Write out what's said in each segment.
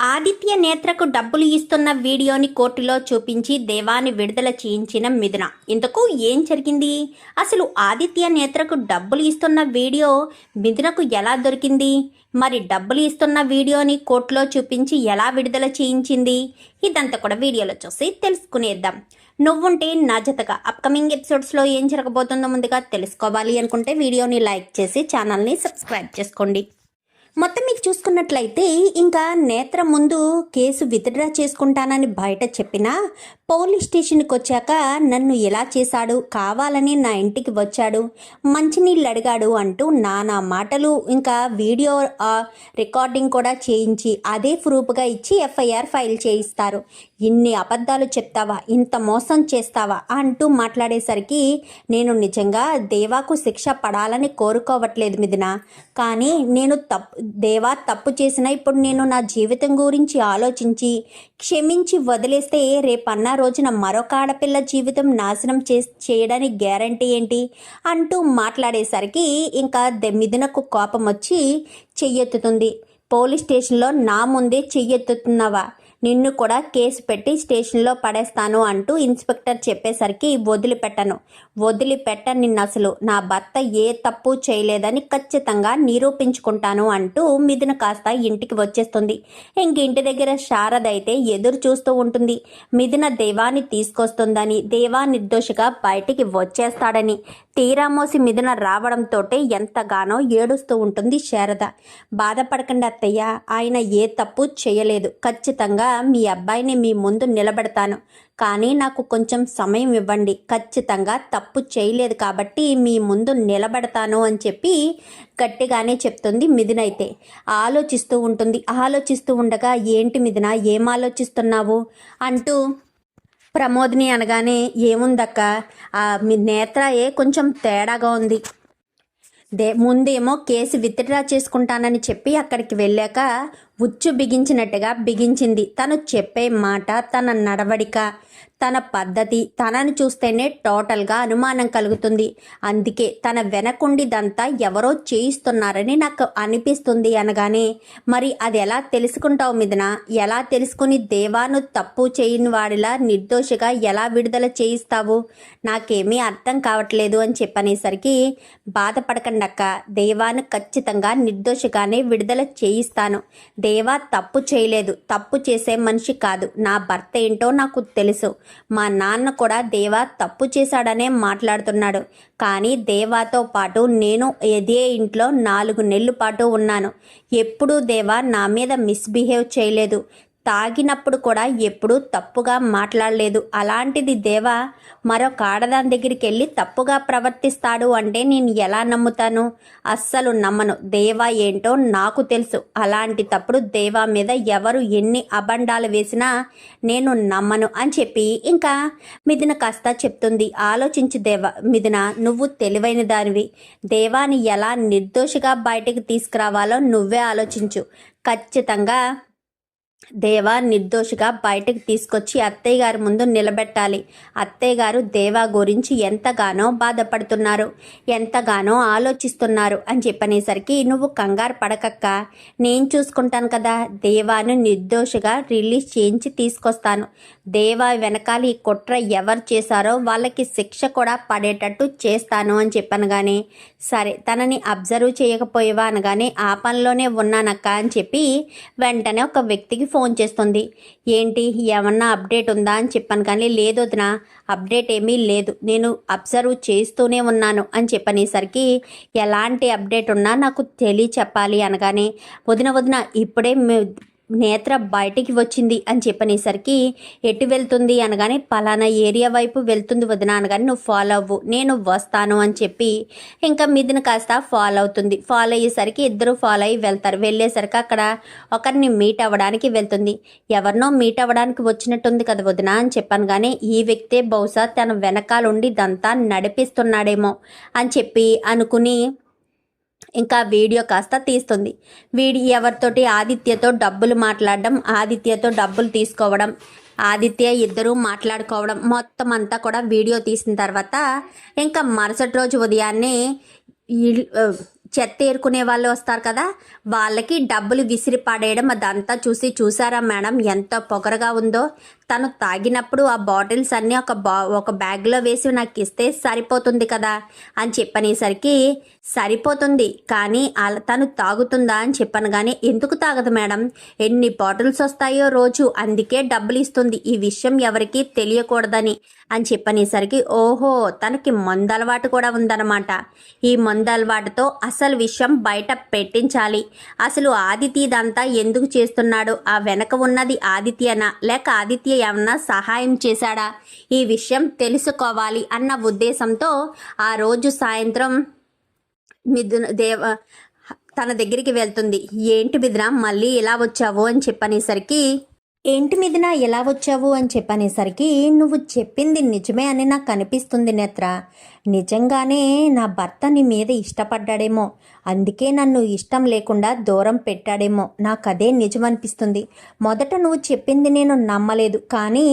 ఆదిత్య నేత్రకు డబ్బులు ఇస్తున్న వీడియోని కోర్టులో చూపించి దేవాన్ని విడుదల చేయించిన మిథున. ఇంతకు ఏం జరిగింది? అసలు ఆదిత్య నేత్రకు డబ్బులు ఇస్తున్న వీడియో మిథునకు ఎలా దొరికింది? మరి డబ్బులు ఇస్తున్న వీడియోని కోర్టులో చూపించి ఎలా విడుదల చేయించింది? ఇదంతా కూడా వీడియోలో చూసి తెలుసుకునేద్దాం. నువ్వుంటే నా జతగా అప్కమింగ్ ఎపిసోడ్స్లో ఏం జరగబోతుందో ముందుగా తెలుసుకోవాలి అనుకుంటే వీడియోని లైక్ చేసి ఛానల్ని సబ్స్క్రైబ్ చేసుకోండి. మొత్తం మీకు చూసుకున్నట్లయితే ఇంకా నేత్ర ముందు కేసు విత్డ్రా చేసుకుంటానని బయట చెప్పినా పోలీస్ స్టేషన్కి వచ్చాక నన్ను ఎలా చేశాడు కావాలని నా ఇంటికి వచ్చాడు మంచినీళ్ళు అడిగాడు అంటూ నానా మాటలు ఇంకా వీడియో రికార్డింగ్ కూడా చేయించి అదే ప్రూఫ్గా ఇచ్చి ఎఫ్ఐఆర్ ఫైల్ చేయిస్తారు. ఇన్ని అబద్ధాలు చెప్తావా? ఇంత మోసం చేస్తావా? అంటూ మాట్లాడేసరికి నేను నిజంగా దేవాకు శిక్ష పడాలని కోరుకోవట్లేదు మిదిన కానీ నేను తప్పు దేవా తప్పు చేసిన ఇప్పుడు నేను నా జీవితం గురించి ఆలోచించి క్షమించి వదిలేస్తే రేపన్న రోజున మరొక ఆడపిల్ల జీవితం నాశనం చే చేయడానికి గ్యారంటీ ఏంటి? అంటూ మాట్లాడేసరికి ఇంకా దె- మిథునకు కోపం వచ్చి చెయ్యెత్తుతుంది. పోలీస్ స్టేషన్లో నా ముందే చెయ్యెత్తుతున్నావా? నిన్ను కూడా కేసు పెట్టి స్టేషన్లో పడేస్తాను అంటూ ఇన్స్పెక్టర్ చెప్పేసరికి వదిలిపెట్టను. వదిలిపెట్ట నిన్ను అసలు నా భర్త ఏ తప్పు చేయలేదని ఖచ్చితంగా నిరూపించుకుంటాను అంటూ మిథున కాస్త ఇంటికి వచ్చేస్తుంది. ఇంక ఇంటి దగ్గర శారద అయితే ఎదురు చూస్తూ ఉంటుంది. మిథున దేవాన్ని తీసుకొస్తుందని దేవా నిర్దోషిగా బయటికి వచ్చేస్తాడని. తీరామోసి మిథున రావడంతో ఎంతగానో ఏడుస్తూ ఉంటుంది శారద. బాధపడకండి అత్తయ్య ఆయన ఏ తప్పు చేయలేదు. ఖచ్చితంగా మీ అబ్బాయిని మీ ముందు నిలబెడతాను. కానీ నాకు కొంచెం సమయం ఇవ్వండి. ఖచ్చితంగా తప్పు చేయలేదు కాబట్టి మీ ముందు నిలబెడతాను అని చెప్పి గట్టిగానే చెప్తుంది మిథున అయితే. ఆలోచిస్తూ ఉంటుంది. ఆలోచిస్తూ ఉండగా ఏంటి మిథున ఏం ఆలోచిస్తున్నావు? అంటూ ప్రమోద్ని అనగానే ఏముందక్క ఆ మీ నేత్రయే కొంచెం తేడాగా ఉంది. దే ముందేమో కేసు విత్డ్రా చేసుకుంటానని చెప్పి అక్కడికి వెళ్ళాక ఉచ్చు బిగించినట్టుగా బిగించింది. తను చెప్పే మాట తన నడవడిక తన పద్ధతి తనని చూస్తేనే టోటల్గా అనుమానం కలుగుతుంది. అందుకే తన వెనకుండిదంతా ఎవరో చేయిస్తున్నారని నాకు అనిపిస్తుంది అనగానే మరి అది ఎలా తెలుసుకుంటావు మిథున? ఎలా తెలుసుకుని దేవాను తప్పు చేయని వాడిలా నిర్దోషిగా ఎలా విడుదల చేయిస్తావు? నాకేమీ అర్థం కావట్లేదు అని చెప్పనేసరికి బాధపడకండక్క దేవాను ఖచ్చితంగా నిర్దోషిగానే విడుదల చేయిస్తాను. దేవా తప్పు చేయలేదు. తప్పు చేసే మనిషి కాదు. నా భర్త ఏంటో నాకు తెలుసు. మా నాన్న కూడా దేవా తప్పు చేశాడనే మాట్లాడుతున్నాడు. కానీ దేవాతో పాటు నేను ఇదే ఇంట్లో నాలుగు నెలల పాటు ఉన్నాను. ఎప్పుడూ దేవా నా మీద మిస్బిహేవ్ చేయలేదు. తాగినప్పుడు కూడా ఎప్పుడూ తప్పుగా మాట్లాడలేదు. అలాంటిది దేవా మరొక ఆడదాని దగ్గరికి వెళ్ళి తప్పుగా ప్రవర్తిస్తాడు అంటే నేను ఎలా నమ్ముతాను? అస్సలు నమ్మను. దేవా ఏంటో నాకు తెలుసు. అలాంటి తప్పుడు దేవా మీద ఎవరు ఎన్ని అబండాలు వేసినా నేను నమ్మను అని చెప్పి ఇంకా మిథున కాస్త చెప్తుంది. ఆలోచించు దేవా మిథున నువ్వు తెలివైన దానివి. దేవాని ఎలా నిర్దోషిగా బయటికి తీసుకురావాలో నువ్వే ఆలోచించు. ఖచ్చితంగా దేవా నిర్దోషిగా బయటకు తీసుకొచ్చి అత్తయ్య గారి ముందు నిలబెట్టాలి. అత్తయ్య గారు దేవా గురించి ఎంతగానో బాధపడుతున్నారు. ఎంతగానో ఆలోచిస్తున్నారు అని చెప్పనేసరికి నువ్వు కంగారు పడకక్క. నేను చూసుకుంటాను కదా. దేవాను నిర్దోషిగా రిలీజ్ చేయించి తీసుకొస్తాను. దేవా వెనకాల ఈ కుట్ర ఎవరు చేశారో వాళ్ళకి శిక్ష కూడా పడేటట్టు చేస్తాను అని చెప్పాను కానీ సరే తనని అబ్జర్వ్ చేయకపోయేవా అనగానే ఆ పనిలోనే ఉన్నానక్క అని చెప్పి వెంటనే ఒక వ్యక్తికి ఫోన్ చేస్తుంది. ఏంటి ఏమన్నా అప్డేట్ ఉందా అని చెప్పాను కానీ లేదు వదిన అప్డేట్ ఏమీ లేదు. నేను అబ్జర్వ్ చేస్తూనే ఉన్నాను అని చెప్పనేసరికి ఎలాంటి అప్డేట్ ఉన్నా నాకు తెలియ చెప్పాలి అనగానే వదిన వదిన ఇప్పుడే నేత్ర బయటికి వచ్చింది అని చెప్పనేసరికి ఎటు వెళ్తుంది? అనగానే పలానా ఏరియా వైపు వెళ్తుంది వదిన అనగానే నువ్వు ఫాలో అవ్వు నేను వస్తాను అని చెప్పి ఇంకా మిథున కాస్త ఫాలో అవుతుంది. ఫాలో అయ్యేసరికి ఇద్దరు ఫాలో అయ్యి వెళ్తారు. వెళ్ళేసరికి అక్కడ ఒకరిని మీట్ అవ్వడానికి వెళ్తుంది. ఎవరినో మీట్ అవ్వడానికి వచ్చినట్టుంది కదా వదిన అని చెప్పాను కానీ ఈ వ్యక్తే బహుశా తన వెనకాలండి ఇదంతా నడిపిస్తున్నాడేమో అని చెప్పి అనుకుని ఇంకా వీడియో కాస్త తీస్తుంది. వీడి ఎవరితోటి ఆదిత్యతో డబ్బులు మాట్లాడడం ఆదిత్యతో డబ్బులు తీసుకోవడం ఆదిత్య ఇద్దరూ మాట్లాడుకోవడం మొత్తం అంతా కూడా వీడియో తీసిన తర్వాత ఇంకా మరుసటి రోజు ఉదయాన్నే చెత్త ఏరుకునే వాళ్ళు వస్తారు కదా వాళ్ళకి డబ్బులు విసిరి పడేయడం అదంతా చూసి చూసారా మేడం ఎంత పొగరగా ఉందో. తను తాగినప్పుడు ఆ బాటిల్స్ అన్నీ ఒక బా ఒక బ్యాగ్లో వేసి నాకు ఇస్తే సరిపోతుంది కదా అని చెప్పనేసరికి సరిపోతుంది కానీ అలా తను తాగుతుందా అని చెప్పాను కానీ ఎందుకు తాగదు మేడం? ఎన్ని బాటిల్స్ వస్తాయో రోజు అందుకే డబ్బులు ఇస్తుంది. ఈ విషయం ఎవరికీ తెలియకూడదని అని చెప్పనేసరికి ఓహో తనకి మందు అలవాటు కూడా ఉందన్నమాట. ఈ మందు అలవాటుతో అసలు విషయం బయట పెట్టించాలి. అసలు ఆదిత్య ఇదంతా ఎందుకు చేస్తున్నాడు? ఆ వెనక ఉన్నది ఆదిత్యనా? లేక ఆదిత్య ఏమన్నా సహాయం చేశాడా? ఈ విషయం తెలుసుకోవాలి అన్న ఉద్దేశంతో ఆ రోజు సాయంత్రం మిథున దేవ తన దగ్గరికి వెళ్తుంది. ఏంటి మిథున మళ్ళీ ఇలా వచ్చావు అని చెప్పనేసరికి ఏంటి మిథున ఎలా వచ్చావు అని చెప్పనేసరికి నువ్వు చెప్పింది నిజమే అని నాకు అనిపిస్తుంది నేత్ర. నిజంగానే నా భర్త నీ మీద ఇష్టపడ్డాడేమో. అందుకే నన్ను ఇష్టం లేకుండా దూరం పెట్టాడేమో. నాకు అదే నిజం అనిపిస్తుంది మొదట నువ్వు చెప్పింది నేను నమ్మలేదు. కానీ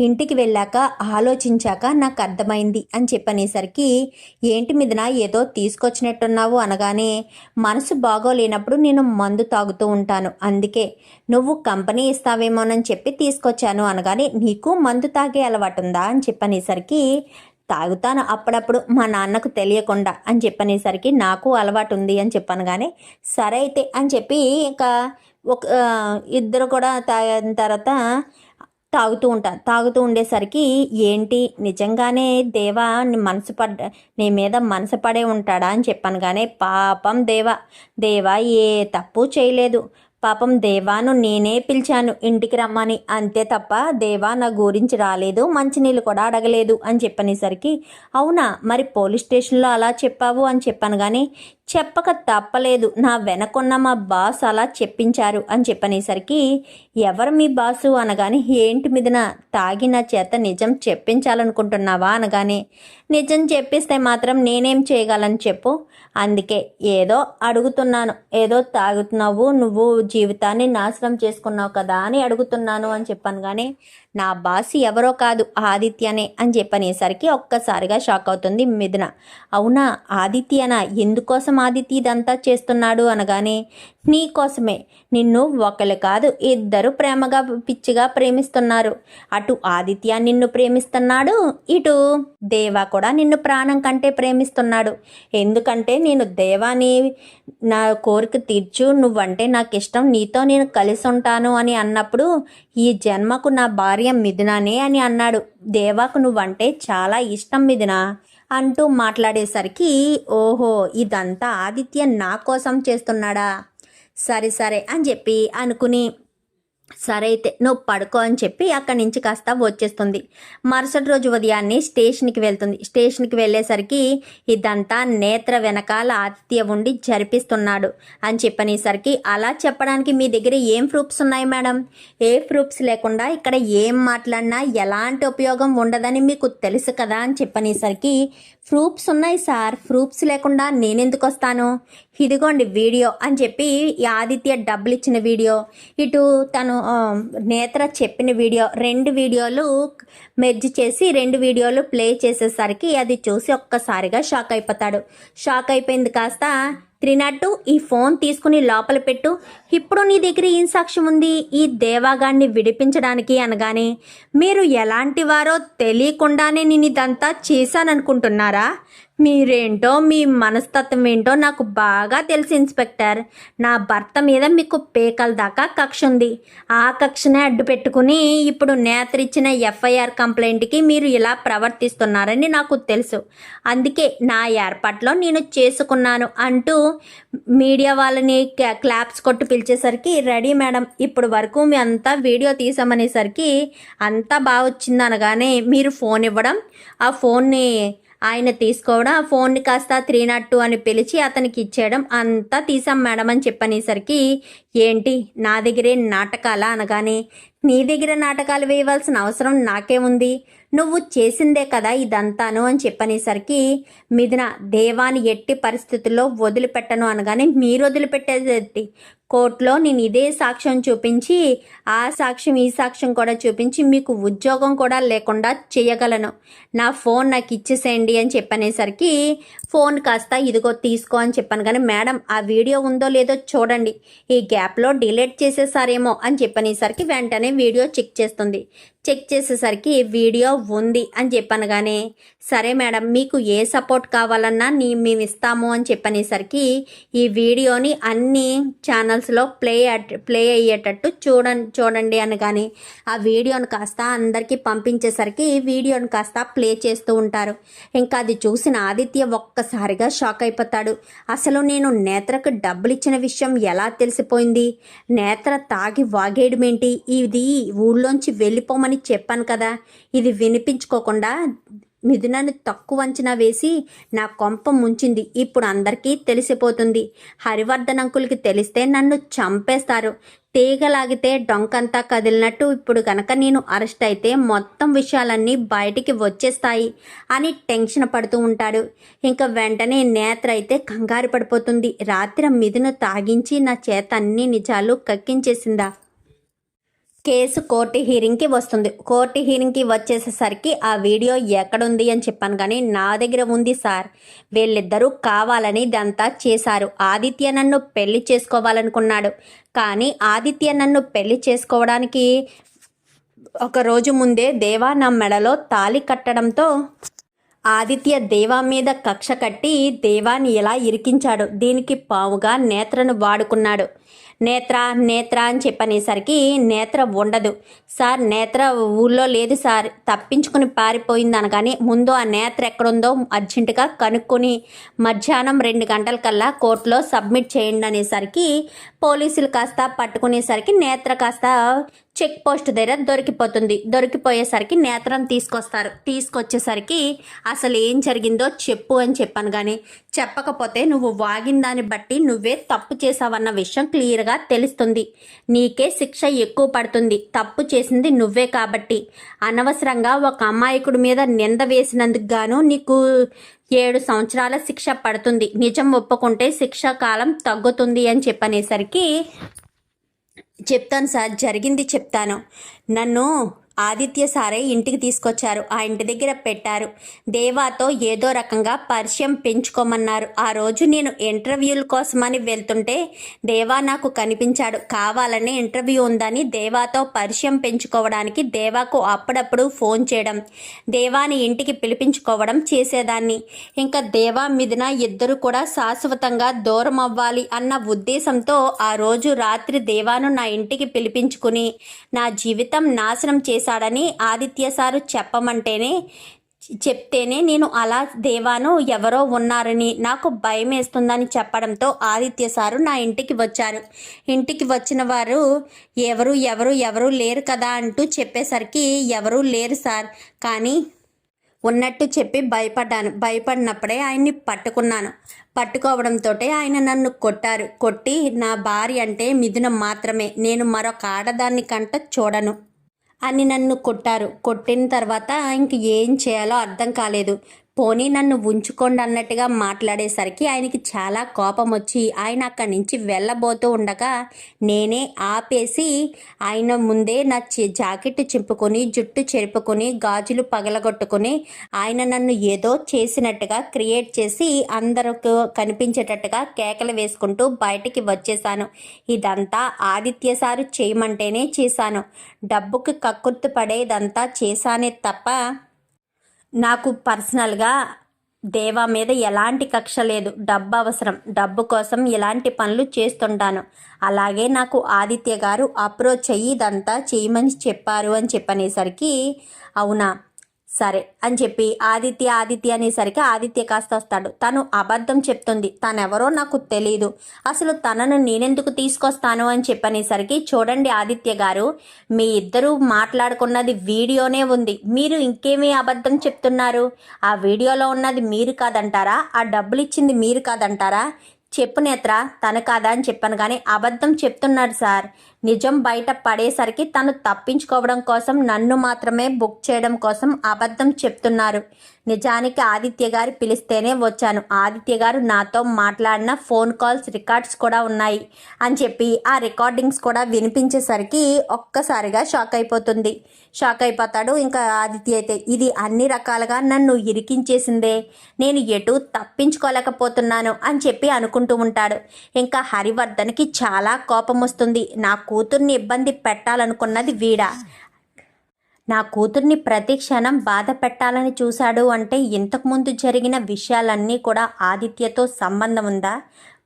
ఇంటికి వెళ్ళాక ఆలోచించాక నాకు అర్థమైంది అని చెప్పనేసరికి ఏంటి మీదన ఏదో తీసుకొచ్చినట్టున్నావు అనగానే మనసు బాగోలేనప్పుడు నేను మందు తాగుతూ ఉంటాను. అందుకే నువ్వు కంపెనీ ఇస్తావేమోనని చెప్పి తీసుకొచ్చాను అనగానే నీకు మందు తాగే అలవాటు ఉందా అని చెప్పనేసరికి తాగుతాను. అప్పుడప్పుడు మా నాన్నకు తెలియకుండా అని చెప్పనేసరికి నాకు అలవాటు ఉంది అని చెప్పాను కానీ సరే అయితే అని చెప్పి ఇంకా ఒక ఇద్దరు కూడా తాగిన తర్వాత తాగుతూ ఉంటాను తాగుతూ ఉండేసరికి ఏంటి నిజంగానే దేవా మనసు పడ్డ నీ మీద మనసు పడే ఉంటాడా అని చెప్పాను కానీ పాపం దేవా దేవా ఏ తప్పు చేయలేదు. పాపం దేవాను నేనే పిలిచాను. ఇంటికి రమ్మని. అంతే తప్ప దేవా నా గురించి రాలేదు. మంచినీళ్ళు కూడా అడగలేదు అని చెప్పనేసరికి అవునా? మరి పోలీస్ స్టేషన్లో అలా చెప్పావు అని చెప్పాను కానీ చెప్పక తప్పలేదు. నా వెనకున్న మా బాస్ అలా చెప్పించారు అని చెప్పనేసరికి ఎవరు మీ బాసు అనగానే ఏంటి మీదన తాగి నా చేత నిజం చెప్పించాలనుకుంటున్నావా అనగానే నిజం చెప్పిస్తే మాత్రం నేనేం చేయగలను చెప్పు. అందుకే ఏదో అడుగుతున్నాను ఏదో తాగుతున్నావు నువ్వు జీవితాన్ని నాశనం చేసుకున్నావు కదా అని అడుగుతున్నాను అని చెప్పాను. కానీ నా బాస్ ఎవరో కాదు ఆదిత్యనే అని చెప్పనేసరికి ఒక్కసారిగా షాక్ అవుతుంది మిథున. అవునా ఆదిత్యనా? ఎందుకోసం ఆదిత్య ఇదంతా చేస్తున్నాడు అనగానే నీ కోసమే. నిన్ను ఒకరు కాదు ఇద్దరు ప్రేమగా పిచ్చిగా ప్రేమిస్తున్నారు. అటు ఆదిత్య నిన్ను ప్రేమిస్తున్నాడు ఇటు దేవా కూడా నిన్ను ప్రాణం కంటే ప్రేమిస్తున్నాడు. ఎందుకంటే నేను దేవాని నా కోరిక తీర్చు నువ్వంటే నాకు ఇష్టం నీతో నేను కలిసి ఉంటాను అని అన్నప్పుడు ఈ జన్మకు నా భార్య మిథునానే అని అన్నాడు. దేవాకు నువ్వంటే చాలా ఇష్టం మిథునా? అంటూ మాట్లాడేసరికి ఓహో ఇదంతా ఆదిత్య నా కోసం చేస్తున్నాడా? సరే సరే అని చెప్పి అనుకుని సరే అయితే నువ్వు పడుకో అని చెప్పి అక్కడి నుంచి కాస్త వచ్చేస్తుంది. మరుసటి రోజు ఉదయాన్నే స్టేషన్కి వెళ్తుంది. స్టేషన్కి వెళ్ళేసరికి ఇదంతా నేత్ర వెనకాల ఆతిథ్య ఉండి జరిపిస్తున్నాడు అని చెప్పనేసరికి అలా చెప్పడానికి మీ దగ్గర ఏం ప్రూఫ్స్ ఉన్నాయి మేడం? ఏ ప్రూఫ్స్ లేకుండా ఇక్కడ ఏం మాట్లాడినా ఎలాంటి ఉపయోగం ఉండదని మీకు తెలుసు కదా? అని చెప్పనేసరికి ప్రూఫ్స్ ఉన్నాయి సార్. ప్రూఫ్స్ లేకుండా నేనెందుకు వస్తాను ఇదిగోండి వీడియో అని చెప్పి ఆదిత్య డబ్బులు ఇచ్చిన వీడియో ఇటు తను నేత్ర చెప్పిన వీడియో రెండు వీడియోలు మెర్జ్ చేసి రెండు వీడియోలు ప్లే చేసేసరికి అది చూసి ఒక్కసారిగా షాక్ అయిపోతాడు. షాక్ అయిపోయింది కాస్త త్రినట్టు ఈ ఫోన్ తీసుకుని లోపల పెట్టు. ఇప్పుడు నీ దగ్గర ఏం సాక్ష్యం ఉంది? ఈ దేవాగాన్ని విడిపించడానికి అనగానే మీరు ఎలాంటి వారో తెలియకుండానే నేను ఇదంతా చేశాననుకుంటున్నారా? మీరేంటో మీ మనస్తత్వం ఏంటో నాకు బాగా తెలుసు ఇన్స్పెక్టర్. నా భర్త మీద మీకు పేకల దాకా కక్ష ఉంది. ఆ కక్షనే అడ్డు పెట్టుకుని ఇప్పుడు నేత్రిచ్చిన ఎఫ్ఐఆర్ కంప్లైంట్కి మీరు ఇలా ప్రవర్తిస్తున్నారని నాకు తెలుసు. అందుకే నా ఏర్పాట్లో నేను చేసుకున్నాను అంటూ మీడియా వాళ్ళని క్లా- క్లాప్స్ కొట్టు పిలిచేసరికి రెడీ మేడం ఇప్పుడు వరకు మీ అంతా వీడియో తీసామనేసరికి అంతా బాగా వచ్చింది అనగానే మీరు ఫోన్ ఇవ్వడం ఆ ఫోన్ని ఆయన తీసుకోవడం ఆ ఫోన్ని కాస్త త్రీ నాట్ టూ అని పిలిచి అతనికి ఇచ్చేయడం అంతా తీసాం మేడం అని చెప్పనేసరికి ఏంటి? నా దగ్గరే నాటకాలా? అనగానే నీ దగ్గర నాటకాలు వేయవలసిన అవసరం నాకేముంది? నువ్వు చేసిందే కదా ఇదంతాను అని చెప్పనేసరికి మిథున దేవాన్ని ఎట్టి పరిస్థితుల్లో వదిలిపెట్టను అనగానే మీరు వదిలిపెట్టేది కోర్టులో నేను ఇదే సాక్ష్యం చూపించి ఆ సాక్ష్యం ఈ సాక్ష్యం కూడా చూపించి మీకు ఉద్యోగం కూడా లేకుండా చేయగలను. నా ఫోన్ నాకు ఇచ్చేసేయండి అని చెప్పనేసరికి ఫోన్ కాస్త ఇదిగో తీసుకో అని చెప్పాను. కానీ మేడం ఆ వీడియో ఉందో లేదో చూడండి. ఈ గ్యాప్లో డిలీట్ చేసేసారేమో అని చెప్పనేసరికి వెంటనే వీడియో చెక్ చేస్తుంది. చెక్ చేసేసరికి వీడియో ఉంది అని చెప్పాను. కానీ సరే మేడం మీకు ఏ సపోర్ట్ కావాలన్నా నీ మేము ఇస్తాము అని చెప్పనేసరికి ఈ వీడియోని అన్ని ఛానల్స్లో ప్లే ప్లే అయ్యేటట్టు చూడండి చూడండి అని కానీ ఆ వీడియోని కాస్త అందరికీ పంపించేసరికి ఈ వీడియోని కాస్త ప్లే చేస్తూ ఉంటారు. ఇంకా అది చూసిన ఆదిత్య ఒక్కసారిగా షాక్ అయిపోతాడు. అసలు నేను నేత్రకు డబ్బులు ఇచ్చిన విషయం ఎలా తెలిసిపోయింది? నేత్ర తాగి వాగేయడమేంటి? ఇది ఊళ్ళోంచి వెళ్ళిపోమని చెప్పాను కదా. ఇది వినిపించుకోకుండా మిథునను తక్కువ అంచనా వేసి నా కొంప ముంచింది. ఇప్పుడు అందరికీ తెలిసిపోతుంది. హరివర్ధన్ అంకుల్కి తెలిస్తే నన్ను చంపేస్తారు. తీగలాగితే డొంకంతా కదిలినట్టు ఇప్పుడు కనుక నేను అరెస్ట్ అయితే మొత్తం విషయాలన్నీ బయటికి వచ్చేస్తాయి అని టెన్షన్ పడుతూ ఉంటాడు. ఇంకా వెంటనే నేత్ర అయితే కంగారు పడిపోతుంది. రాత్రి మిథును తాగించి నా చేత అన్ని నిజాలు కక్కించేసిందా? కేసు కోర్టు హీరింగ్కి వస్తుంది. కోర్టు హీరింగ్కి వచ్చేసేసరికి ఆ వీడియో ఎక్కడుంది అని చెప్పాను కానీ నా దగ్గర ఉంది సార్. వీళ్ళిద్దరూ కావాలని ఇదంతా చేశారు. ఆదిత్య నన్ను పెళ్ళి చేసుకోవాలనుకున్నాడు. కానీ ఆదిత్య నన్ను పెళ్ళి చేసుకోవడానికి ఒక రోజు ముందే దేవా నా మెడలో తాళి కట్టడంతో ఆదిత్య దేవా మీద కక్ష కట్టి దేవాని ఎలా ఇరికించాడు. దీనికి పావుగా నేత్రను వాడుకున్నాడు. నేత్ర నేత్ర అని చెప్పనేసరికి నేత్ర ఉండదు. సార్ నేత్ర ఊళ్ళో లేదు సార్. తప్పించుకుని పారిపోయింది అనగానే ముందు ఆ నేత్ర ఎక్కడుందో అర్జెంటుగా కనుక్కొని మధ్యాహ్నం రెండు గంటల కల్లా కోర్టులో సబ్మిట్ చేయండి అనేసరికి పోలీసులు కాస్త పట్టుకునేసరికి నేత్ర కాస్త చెక్ పోస్ట్ దగ్గర దొరికిపోతుంది. దొరికిపోయేసరికి నేత్రం తీసుకొస్తారు. తీసుకొచ్చేసరికి అసలు ఏం జరిగిందో చెప్పు అని చెప్పాను కానీ చెప్పకపోతే నువ్వు వాగిన దాన్ని బట్టి నువ్వే తప్పు చేసావన్న విషయం క్లియర్గా తెలుస్తుంది. నీకే శిక్ష ఎక్కువ పడుతుంది. తప్పు చేసింది నువ్వే కాబట్టి. అనవసరంగా ఒక అమాయకుడి మీద నింద వేసినందుకు గాను నీకు ఏడు సంవత్సరాల శిక్ష పడుతుంది. నిజం ఒప్పుకుంటే శిక్ష కాలం తగ్గుతుంది అని చెప్పనేసరికి చెప్తాను సార్ జరిగింది చెప్తాను. నన్ను ఆదిత్య సారే ఇంటికి తీసుకొచ్చారు. ఆ ఇంటి దగ్గర పెట్టారు. దేవాతో ఏదో రకంగా పరిచయం పెంచుకోమన్నారు. ఆ రోజు నేను ఇంటర్వ్యూల కోసమని వెళ్తుంటే దేవా నాకు కనిపించాడు. కావాలనే ఇంటర్వ్యూ ఉందని దేవాతో పరిచయం పెంచుకోవడానికి దేవాకు అప్పుడప్పుడు ఫోన్ చేయడం దేవాని ఇంటికి పిలిపించుకోవడం చేసేదాన్ని. ఇంకా దేవా మీదన ఇద్దరు కూడా శాశ్వతంగా దూరం అవ్వాలి అన్న ఉద్దేశంతో ఆ రోజు రాత్రి దేవాను నా ఇంటికి పిలిపించుకుని నా జీవితం నాశనం చేసి చేశాడని ఆదిత్య సారు చెప్పమంటేనే చెప్తేనే నేను అలా దేవాను ఎవరో ఉన్నారని నాకు భయం వేస్తుందని చెప్పడంతో ఆదిత్య సారు నా ఇంటికి వచ్చారు. ఇంటికి వచ్చిన వారు ఎవరు ఎవరు ఎవరు లేరు కదా అంటూ చెప్పేసరికి ఎవరూ లేరు సార్. కానీ ఉన్నట్టు చెప్పి భయపడ్డాను. భయపడినప్పుడే ఆయన్ని పట్టుకున్నాను. పట్టుకోవడంతో ఆయన నన్ను కొట్టారు. కొట్టి నా భార్య అంటే మిథునం మాత్రమే. నేను మరొక ఆడదాన్ని కంట చూడను. అని నన్ను కొట్టారు. కొట్టిన తర్వాత ఇంక ఏం చేయాలో అర్థం కాలేదు. పోనీ నన్ను ఉంచుకోండి అన్నట్టుగా మాట్లాడేసరికి ఆయనకి చాలా కోపం వచ్చి ఆయన అక్కడి నుంచి వెళ్ళబోతూ ఉండగా నేనే ఆపేసి ఆయన ముందే నా జాకెట్ చింపుకొని జుట్టు చెరుపుకొని గాజులు పగలగొట్టుకొని ఆయన నన్ను ఏదో చేసినట్టుగా క్రియేట్ చేసి అందరికి కనిపించేటట్టుగా కేకలు వేసుకుంటూ బయటికి వచ్చేసాను ఇదంతా ఆదిత్య సారు చేయమంటేనే చేశాను. డబ్బుకి కక్కుర్తి పడేదంతా చేశానే తప్ప నాకు పర్సనల్గా దేవా మీద ఎలాంటి కక్ష లేదు. డబ్బు అవసరం. డబ్బు కోసం ఇలాంటి పనులు చేస్తుంటాను. అలాగే నాకు ఆదిత్య గారు అప్రోచ్ అయ్యి ఇదంతా చేయమని చెప్పారు అని చెప్పనేసరికి అవునా? సరే అని చెప్పి ఆదిత్య ఆదిత్య అనేసరికి ఆదిత్య కాస్త వస్తాడు. తను అబద్ధం చెప్తుంది. తనెవరో నాకు తెలియదు అసలు తనను నేనెందుకు తీసుకొస్తాను అని చెప్పనేసరికి చూడండి ఆదిత్య గారు మీ ఇద్దరూ మాట్లాడుకున్నది వీడియోనే ఉంది. మీరు ఇంకేమీ అబద్ధం చెప్తున్నారు? ఆ వీడియోలో ఉన్నది మీరు కాదంటారా? ఆ డబ్బులు ఇచ్చింది మీరు కాదంటారా? చెప్పు నేత్ర తను కాదా అని చెప్పాను కానీ అబద్ధం చెప్తున్నాడు సార్. నిజం బయట పడేసరికి తను తప్పించుకోవడం కోసం నన్ను మాత్రమే బుక్ చేయడం కోసం అబద్ధం చెప్తున్నారు. నిజానికి ఆదిత్య గారు పిలిస్తేనే వచ్చాను. ఆదిత్య గారు నాతో మాట్లాడిన ఫోన్ కాల్స్ రికార్డ్స్ కూడా ఉన్నాయి అని చెప్పి ఆ రికార్డింగ్స్ కూడా వినిపించేసరికి ఒక్కసారిగా షాక్ అయిపోతుంది. షాక్ అయిపోతాడు. ఇంకా ఆదిత్య అయితే ఇది అన్ని రకాలుగా నన్ను ఇరికించేసిందే. నేను ఎటు తప్పించుకోలేకపోతున్నాను అని చెప్పి అనుకుంటూ ఉంటాడు. ఇంకా హరివర్ధన్కి చాలా కోపం వస్తుంది. నా కూతుర్ని ఇబ్బంది పెట్టాలనుకున్నది వీడా. నా కూతుర్ని ప్రతి క్షణం బాధ పెట్టాలని చూశాడు అంటే ఇంతకుముందు జరిగిన విషయాలన్నీ కూడా ఆదిత్యతో సంబంధం ఉందా?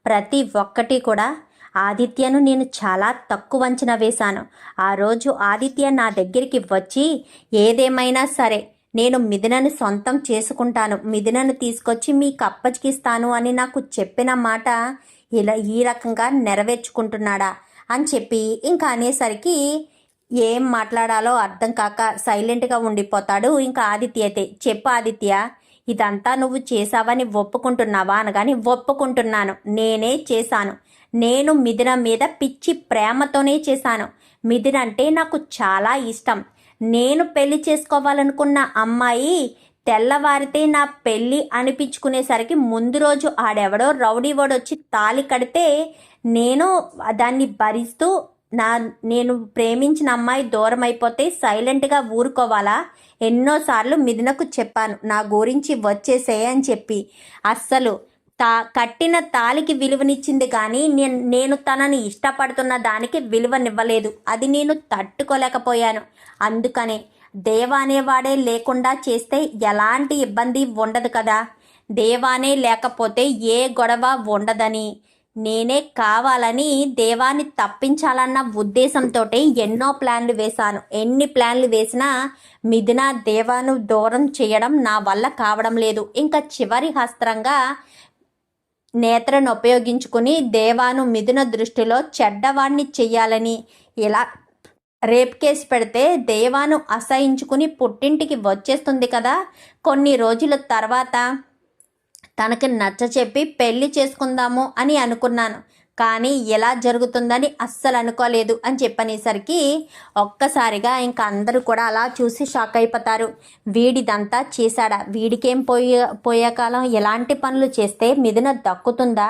ప్రతి ఒక్కటి కూడా. ఆదిత్యను నేను చాలా తక్కువ అంచనా వేశాను. ఆ రోజు ఆదిత్య నా దగ్గరికి వచ్చి ఏదేమైనా సరే నేను మిథునను సొంతం చేసుకుంటాను. మిథునను తీసుకొచ్చి మీకు అప్పచికిస్తాను అని నాకు చెప్పిన మాట ఇలా ఈ రకంగా నెరవేర్చుకుంటున్నాడా? అని చెప్పి ఇంకా అనేసరికి ఏం మాట్లాడాలో అర్థం కాక సైలెంట్గా ఉండిపోతాడు. ఇంకా ఆదిత్య అయితే చెప్పు ఆదిత్య ఇదంతా నువ్వు చేసావని ఒప్పుకుంటున్నావా అనగాని ఒప్పుకుంటున్నాను. నేనే చేశాను. నేను మిథున మీద పిచ్చి ప్రేమతోనే చేశాను. మిథున అంటే నాకు చాలా ఇష్టం. నేను పెళ్ళి చేసుకోవాలనుకున్న అమ్మాయి తెల్లవారితే నా పెళ్ళి అనిపించుకునేసరికి ముందు రోజు ఆడెవడో రౌడీ వచ్చి తాలి కడితే నేను దాన్ని భరిస్తూ నా నేను ప్రేమించిన అమ్మాయి దూరం అయిపోతే సైలెంట్గా ఊరుకోవాలా? ఎన్నోసార్లు మిథునకు చెప్పాను నా గురించి వచ్చేసే అని చెప్పి. అస్సలు. తా కట్టిన తాలికి విలువనిచ్చింది కానీ నేను నేను తనని ఇష్టపడుతున్న దానికి విలువనివ్వలేదు. అది నేను తట్టుకోలేకపోయాను. అందుకనే దేవ అనేవాడే లేకుండా చేస్తే ఎలాంటి ఇబ్బంది ఉండదు కదా? దేవానే లేకపోతే ఏ గొడవ ఉండదని. నేనే కావాలని దేవాన్ని తప్పించాలన్న ఉద్దేశంతో ఎన్నో ప్లాన్లు వేశాను. ఎన్ని ప్లాన్లు వేసినా మిథున దేవాను దూరం చేయడం నా వల్ల కావడం లేదు. ఇంకా చివరి హస్త్రంగా నేత్రను ఉపయోగించుకుని దేవాను మిథున దృష్టిలో చెడ్డవాణ్ణి చెయ్యాలని ఇలా రేప్ కేసు పెడితే దేవాను అసహించుకుని పుట్టింటికి వచ్చేస్తుంది కదా. కొన్ని రోజుల తర్వాత తనకి నచ్చ చెప్పి పెళ్ళి చేసుకుందాము అని అనుకున్నాను. కానీ ఎలా జరుగుతుందని అస్సలు అనుకోలేదు అని చెప్పనేసరికి ఒక్కసారిగా ఇంకా అందరూ కూడా అలా చూసి షాక్ అయిపోతారు. వీడిదంతా చేశాడా? వీడికేం పోయే పోయే కాలం? ఎలాంటి పనులు చేస్తే మిథున దక్కుతుందా?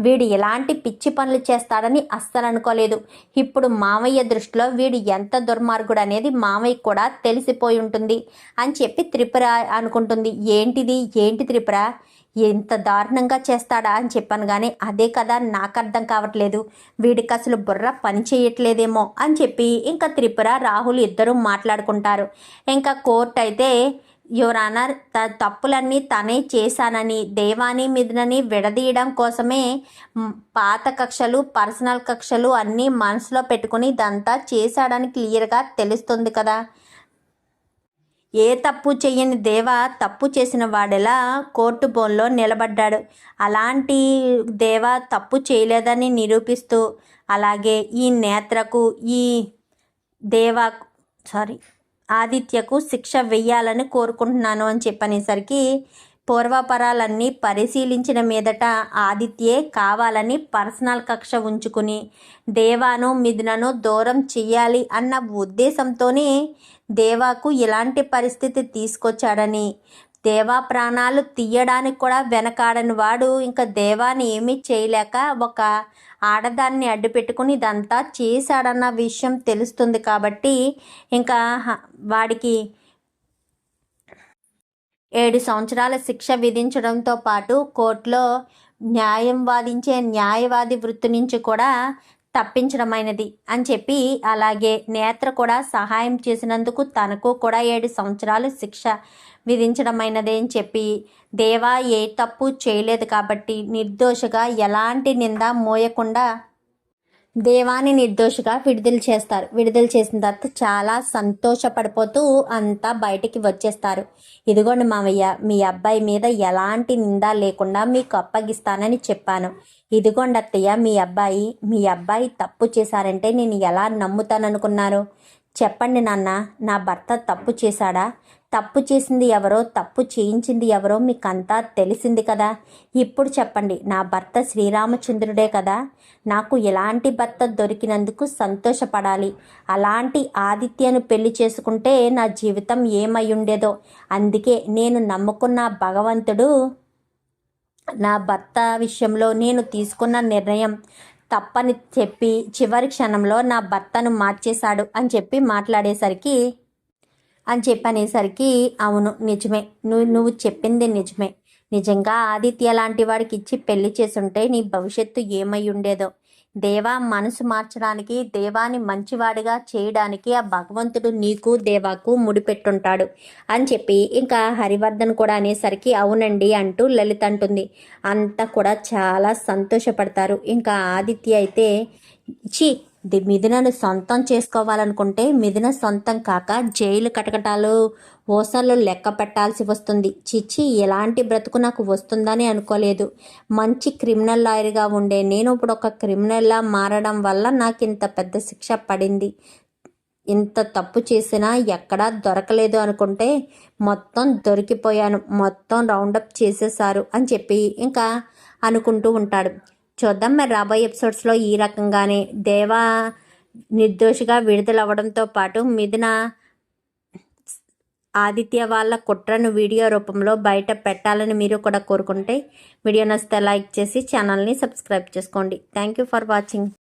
వీడు ఎలాంటి పిచ్చి పనులు చేస్తాడని అస్సలు అనుకోలేదు. ఇప్పుడు మామయ్య దృష్టిలో వీడు ఎంత దుర్మార్గుడు అనేది మామయ్య కూడా తెలిసిపోయి ఉంటుంది అని చెప్పి త్రిపుర అనుకుంటుంది. ఏంటిది? ఏంటి త్రిపుర? ఎంత దారుణంగా చేస్తాడా అని చెప్పాను కానీ అదే కదా నాకు అర్థం కావట్లేదు. వీడికి అసలు బుర్ర పని చేయట్లేదేమో అని చెప్పి ఇంకా త్రిపుర రాహుల్ ఇద్దరూ మాట్లాడుకుంటారు. ఇంకా కోర్ట్ అయితే యువర్ ఆనర్ త తప్పులన్నీ తనే చేశానని దేవాని మీదనని విడదీయడం కోసమే పాత కక్షలు పర్సనల్ కక్షలు అన్నీ మనసులో పెట్టుకుని ఇదంతా చేశాడని క్లియర్గా తెలుస్తుంది కదా. ఏ తప్పు చేయని దేవ తప్పు చేసిన వాడెలా కోర్టు బోన్లో నిలబడ్డాడు. అలాంటి దేవ తప్పు చేయలేదని నిరూపిస్తూ అలాగే ఈ నేత్రకు ఈ దేవ సారీ ఆదిత్యకు శిక్ష వెయ్యాలని కోరుకుంటున్నాను అని చెప్పనేసరికి పూర్వపరాలన్నీ పరిశీలించిన మీదట ఆదిత్యే కావాలని పర్సనల్ కక్ష ఉంచుకుని దేవాను మిథునను దూరం చెయ్యాలి అన్న ఉద్దేశంతోనే దేవాకు ఇలాంటి పరిస్థితి తీసుకొచ్చాడని. దేవా ప్రాణాలు తీయడానికి కూడా వెనకాడని వాడు ఇంకా దేవాని ఏమీ చేయలేక ఒక ఆడదాన్ని అడ్డుపెట్టుకుని ఇదంతా చేశాడన్న విషయం తెలుస్తుంది కాబట్టి ఇంకా వాడికి ఏడు సంవత్సరాల శిక్ష విధించడంతో పాటు కోర్టులో న్యాయం వాదించే న్యాయవాది వృత్తి నుంచి కూడా తప్పించడమైనది అని చెప్పి అలాగే నేత్ర కూడా సహాయం చేసినందుకు తనకు కూడా ఏడు సంవత్సరాలు శిక్ష విధించడమైనదే అని చెప్పి దేవా ఏ తప్పు చేయలేదు కాబట్టి నిర్దోషగా ఎలాంటి నింద మోయకుండా దేవాన్ని నిర్దోషిగా విడుదల చేస్తారు. విడుదల చేసిన తర్వాత చాలా సంతోషపడిపోతూ అంతా బయటికి వచ్చేస్తారు. ఇదిగోండి మామయ్య మీ అబ్బాయి మీద ఎలాంటి నింద లేకుండా మీకు అప్పగిస్తానని చెప్పాను. ఇదిగోండి అత్తయ్య మీ అబ్బాయి మీ అబ్బాయి తప్పు చేశారంటే నేను ఎలా నమ్ముతాననుకున్నారు? చెప్పండి నాన్న నా భర్త తప్పు చేశాడా? తప్పు చేసింది ఎవరో తప్పు చేయించింది ఎవరో మీకంతా తెలిసింది కదా. ఇప్పుడు చెప్పండి నా భర్త శ్రీరామచంద్రుడే కదా? నాకు ఎలాంటి భర్త దొరికినందుకు సంతోషపడాలి? అలాంటి ఆదిత్యను పెళ్ళి చేసుకుంటే నా జీవితం ఏమై ఉండేదో అందుకే నేను నమ్ముకున్న భగవంతుడు నా భర్త విషయంలో నేను తీసుకున్న నిర్ణయం. తప్పని చెప్పి చివరి క్షణంలో నా భర్తను మార్చేశాడు అని చెప్పి మాట్లాడేసరికి అని చెప్పనేసరికి అవును నిజమే. నువ్వు నువ్వు చెప్పింది నిజమే. నిజంగా ఆదిత్య లాంటి వాడికి ఇచ్చి పెళ్ళి చేసుంటే నీ భవిష్యత్తు ఏమై ఉండేదో దేవా మనసు మార్చడానికి దేవాని మంచివాడిగా చేయడానికి ఆ భగవంతుడు నీకు దేవాకు ముడిపెట్టుంటాడు అని చెప్పి ఇంకా హరివర్ధన్ కూడా అనేసరికి అవునండి అంటూ లలిత అంటుంది. అంతా కూడా చాలా సంతోషపడతారు. ఇంకా ఆదిత్య అయితే చీ మిథునను సొంతం చేసుకోవాలనుకుంటే మిథున సొంతం కాక జైలు కటకటాలు ఓసర్లు లెక్క పెట్టాల్సి వస్తుంది. చిచ్చి ఎలాంటి బ్రతుకు నాకు వస్తుందని అనుకోలేదు. మంచి క్రిమినల్ లాయర్గా ఉండే నేను ఇప్పుడు ఒక క్రిమినల్లా మారడం వల్ల నాకు ఇంత పెద్ద శిక్ష పడింది. ఇంత తప్పు చేసినా ఎక్కడా దొరకలేదు అనుకుంటే మొత్తం దొరికిపోయాను. మొత్తం రౌండప్ చేసేసారు అని చెప్పి ఇంకా అనుకుంటూ ఉంటాడు. చూద్దాం. మరి రాబోయే ఎపిసోడ్స్లో ఈ రకంగానే దేవా నిర్దోషిగా విడుదలవ్వడంతో పాటు మిథున ఆదిత్య వాళ్ళ కుట్రను వీడియో రూపంలో బయట పెట్టాలని మీరు కూడా కోరుకుంటే వీడియో నచ్చితే లైక్ చేసి ఛానల్ని సబ్స్క్రైబ్ చేసుకోండి. Thank you for watching.